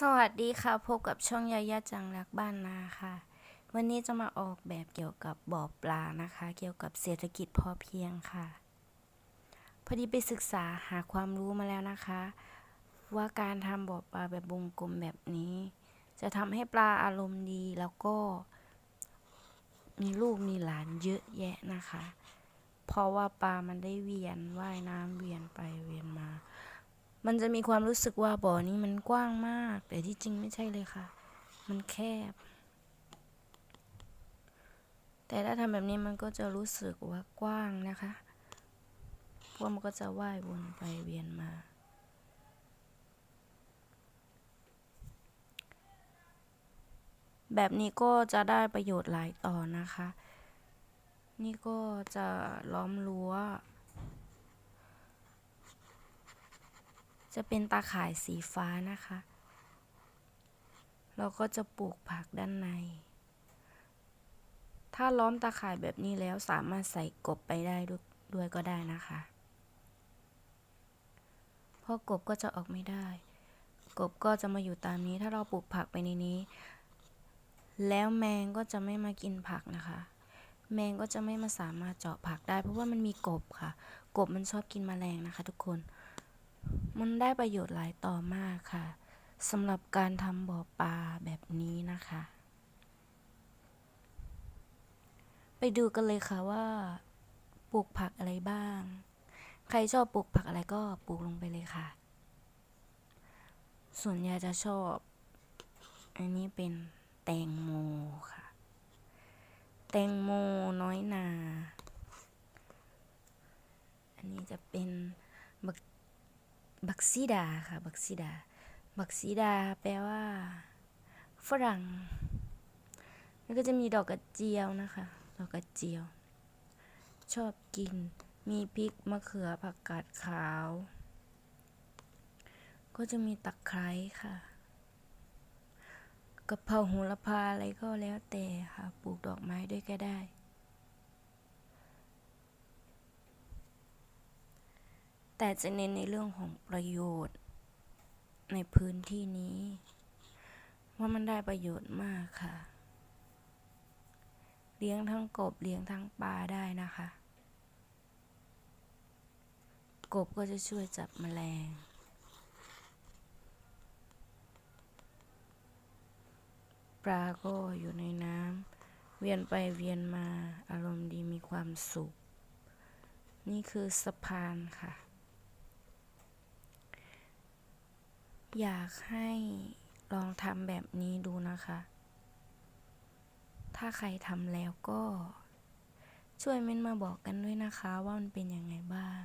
สวัสดีค่ะ พบกับช่องยายาจังรักบ้านนาค่ะ วันนี้จะมาออกแบบเกี่ยวกับบ่อปลานะคะ เกี่ยวกับเศรษฐกิจพอเพียงค่ะ พอดีไปศึกษาหาความรู้มาแล้วนะคะ ว่าการทำบ่อปลาแบบวงกลมแบบนี้ จะทำให้ปลาอารมณ์ดีแล้วก็ มีลูกมีหลานเยอะแยะนะคะ เพราะว่าปลามันได้เวียนว่ายน้ำเวียนไปเวียนมา มันจะมีความรู้สึกว่าบ่อนี้มันกว้างมาก แต่ที่จริงไม่ใช่เลยค่ะ มันแคบ แต่ถ้าทำแบบนี้มันก็จะรู้สึกว่ากว้างนะคะพราะมันก็จะว่ายวนไปเวียนมา แบบนี้ก็จะได้ประโยชน์หลายต่อนะคะ นี่ก็จะล้อมรั้ว จะเป็นตาข่ายสีฟ้านะคะ เราก็จะปลูกผักด้านใน ถ้าล้อมตาข่ายแบบนี้แล้วสามารถใส่กบไปได้ด้วยก็ได้นะคะเพราะกบก็จะออกไม่ได้ กบก็จะมาอยู่ตามนี้ ถ้าเราปลูกผักไปในนี้ แล้วแมงก็จะไม่มากินผักนะคะ แมงก็จะไม่มาสามารถเจาะผักได้ เพราะว่ามันมีกบค่ะ กบมันชอบกินแมลงนะคะ ทุกคน มันได้ประโยชน์หลายต่อมากค่ะสำหรับการทำบ่อปลาแบบนี้นะคะ ไปดูกันเลยค่ะว่าปลูกผักอะไรบ้าง ใครชอบปลูกผักอะไรก็ปลูกลงไปเลยค่ะ ส่วนยาจะชอบ อันนี้เป็นแตงโมค่ะ แตงโมน้อยนา อันนี้จะเป็น บักซีดาค่ะ บักซีดา บักซีดา แปลว่า ฝรั่ง แล้วก็จะมีดอกกระเจียวนะคะ ดอกกระเจียว ชอบกิน มีพริกมะเขือผักกาดขาว ก็จะมีตะไคร้ค่ะกะเพราโหระพาอะไรก็แล้วแต่ค่ะ ปลูกดอกไม้ด้วยก็ได้ แต่จะเน้นในเรื่องของประโยชน์ ในพื้นที่นี้ ว่ามันได้ประโยชน์มากค่ะ เลี้ยงทั้งกบเลี้ยงทั้งปลาได้นะคะ กบก็จะช่วยจับแมลง ปลาก็อยู่ในน้ำเวียนไปเวียนมาอารมณ์ดีมีความสุข นี่คือสะพานค่ะ อยากให้ลองทำแบบนี้ดูนะคะ ถ้าใครทำแล้วก็ช่วยเม้นมาบอกกันด้วยนะคะ ว่ามันเป็นยังไงบ้าง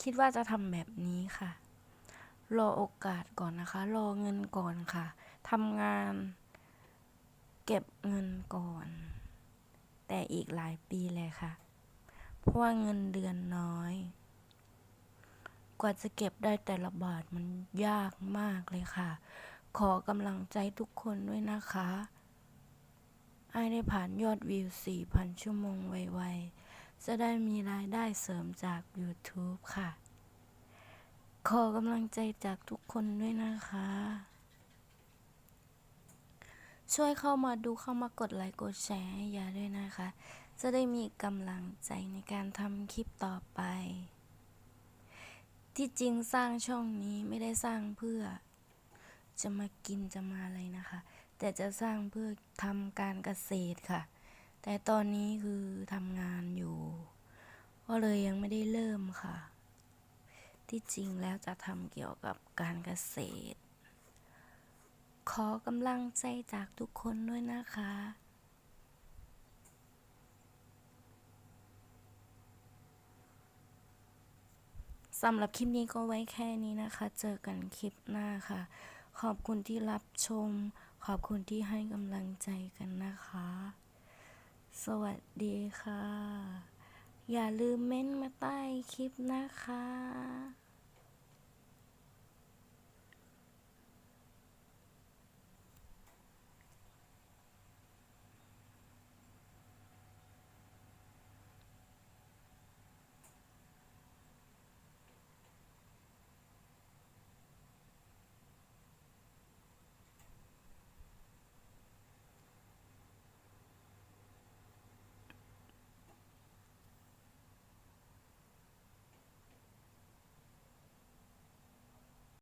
คิดว่าจะทำแบบนี้ค่ะ รอโอกาสก่อนนะคะ รอเงินก่อนค่ะทำงาน เก็บเงินก่อน แต่อีกหลายปีเลยค่ะ เพราะว่าเงินเดือนน้อย ว่าจะเก็บได้แต่ละบาทมันยากมากเลยค่ะ ขอกำลังใจทุกคนด้วยนะคะไอ้ได้ผ่านยอดวิว 4,000 ชั่วโมงไวๆ จะได้มีรายได้เสริมจาก YouTube ค่ะ ขอกำลังใจจากทุกคนด้วยนะคะ ช่วยเข้ามาดูเข้ามากดไลค์กดแชร์ให้ยาด้วยนะคะ จะได้มีกำลังใจในการทำคลิปต่อไป ที่จริงสร้างช่องนี้ไม่ได้สร้างเพื่อ จะมากินจะมาอะไรนะคะ แต่จะสร้างเพื่อทำการเกษตรค่ะ แต่ตอนนี้คือทำงานอยู่ ก็เลยยังไม่ได้เริ่มค่ะ ที่จริงแล้วจะทำเกี่ยวกับการเกษตร ขอกำลังใจจากทุกคนด้วยนะคะ สำหรับคลิปนี้ก็ไว้แค่นี้นะคะ เจอกันคลิปหน้าค่ะ ขอบคุณที่รับชม ขอบคุณที่ให้กำลังใจกันนะคะ สวัสดีค่ะ อย่าลืมเม้นต์มาใต้คลิปนะคะ